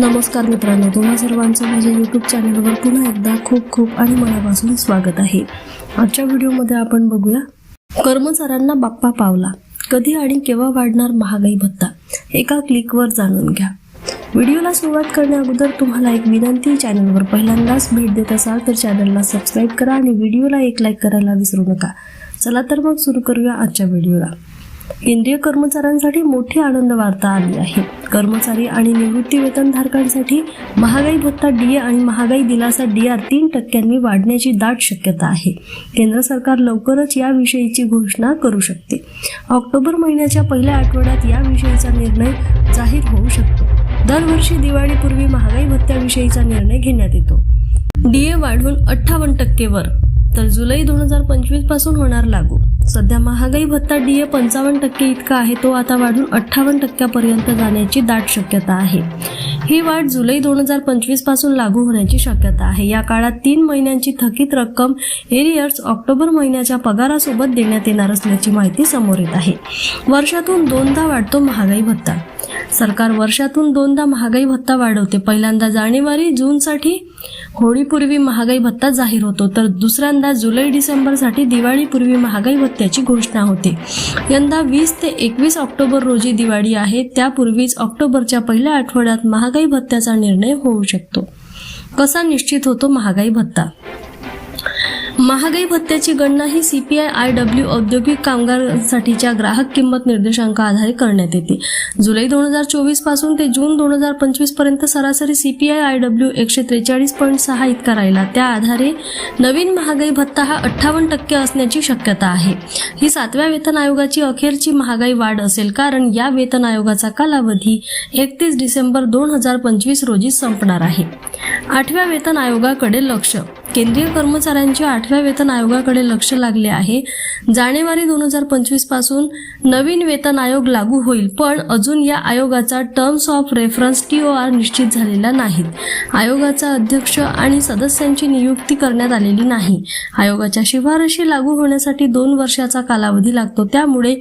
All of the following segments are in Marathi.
नमस्कार मित्रांनो तुम्हा सर्वांचं माझ्या यूट्यूब चॅनलवर पुन्हा एकदा खूप खूप आणि मनापासून स्वागत आहे. आजच्या व्हिडिओमध्ये आपण बघूया कर्मचाऱ्यांना बाप्पा पावला. कधी आणि केव्हा वाढणार महागाई भत्ता? एका क्लिकवर जाणून घ्या. व्हिडिओला सुरुवात करण्याअगोदर तुम्हाला एक विनंती चॅनलवर पहिल्यांदाच भेट देत असाल तर चॅनलला सबस्क्राईब करा आणि व्हिडिओला एक लाईक करायला विसरू नका. चला तर मग सुरू करूया आजच्या व्हिडिओला. केंद्रीय कर्मचाऱ्यांसाठी मोठी आनंद वार्ता आली आहे. कर्मचारी आणि निवृत्ती वेतनधारकांसाठी महागाई भत्ता डीए आणि महागाई दिलासा डी आर तीन टक्क्यांनी वाढण्याची दाट शक्यता आहे. केंद्र सरकार लवकरच याविषयीची घोषणा करू शकते. ऑक्टोबर महिन्याच्या पहिल्या आठवड्यात याविषयीचा निर्णय जाहीर होऊ शकतो. दरवर्षी दिवाळीपूर्वी महागाई भत्त्याविषयीचा निर्णय घेण्यात येतो. डीए वाढवून अठ्ठावन्न टक्केवर तर जुलै दोन हजार पंचवीसपासून होणार लागू. सध्या महागाई भत्ता डीए पंचावन्न टक्के इतका आहे तो आता वाढून अठ्ठावन्न टक्क्यापर्यंत जाण्याची दाट शक्यता आहे. ही वाढ जुलै दोन हजार पंचवीसपासून लागू होण्याची शक्यता आहे. या काळात तीन महिन्यांची थकीत रक्कम एरियर्स ऑक्टोबर महिन्याच्या पगारासोबत देण्यात येणार असल्याची माहिती समोर येत आहे. वर्षातून दोनदा वाढतो महागाई भत्ता. सरकार वर्षातून दोनदा महागाई भत्ता वाढवते. पहिल्यांदा जानेवारी जूनसाठी होळीपूर्वी महागाई भत्ता जाहीर होतो तर दुसऱ्यांदा जुलै डिसेंबरसाठी दिवाळीपूर्वी महागाई भत्त्याची घोषणा होते. यंदा वीस ते एकवीस ऑक्टोबर रोजी दिवाळी आहे त्यापूर्वीच ऑक्टोबरच्या पहिल्या आठवड्यात महागाई भत्त्याचा निर्णय होऊ शकतो. कसा निश्चित होतो महागाई भत्ता? महागाई भत्त्याची गणना ही सीपीआय आय डब्ल्यू औद्योगिक कामगारांसाठीच्या ग्राहक किंमत निर्देशांका आधारे करण्यात येते. जुलै दोन हजार चोवीसपासून ते जून दोन हजार पंचवीसपर्यंत सरासरी सीपीआय आय डब्ल्यू एकशे त्रेचाळीस पॉईंट सहा इतका राहिला. त्या आधारे नवीन महागाई भत्ता हा अठ्ठावन्न टक्के असण्याची शक्यता आहे. ही सातव्या वेतन आयोगाची अखेरची महागाई वाढ असेल कारण या वेतन आयोगाचा कालावधी एकतीस डिसेंबर दोन हजार पंचवीस रोजी संपणार आहे. आठव्या वेतन आयोगाकडे लक्ष केंद्रीय कर्मचाऱ्यांच्या आठव्या वेतन आयोगाकडे लक्ष लागले आहे. जानेवारी दोन हजार पंचवीसपासून नवीन वेतन आयोग लागू होईल पण अजून या आयोगाचा terms of reference T O R निश्चित झालेला नाहीत आयोगाचा अध्यक्ष आणि सदस्यांची नियुक्ती करण्यात आलेली नाही. आयोगाच्या शिफारशी लागू होण्यासाठी दोन वर्षाचा कालावधी लागतो. त्यामुळे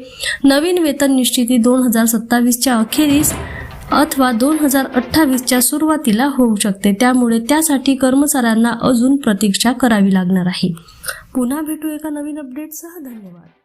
नवीन वेतन निश्चिती दोन हजार सत्तावीसच्या अखेरीस अथवा दोन हजार अठ्ठावीसच्या सुरुवातीला होऊ शकते. त्यामुळे त्यासाठी कर्मचाऱ्यांना अजून प्रतीक्षा करावी लागणार आहे. पुन्हा भेटू एका नवीन अपडेटसह धन्यवाद.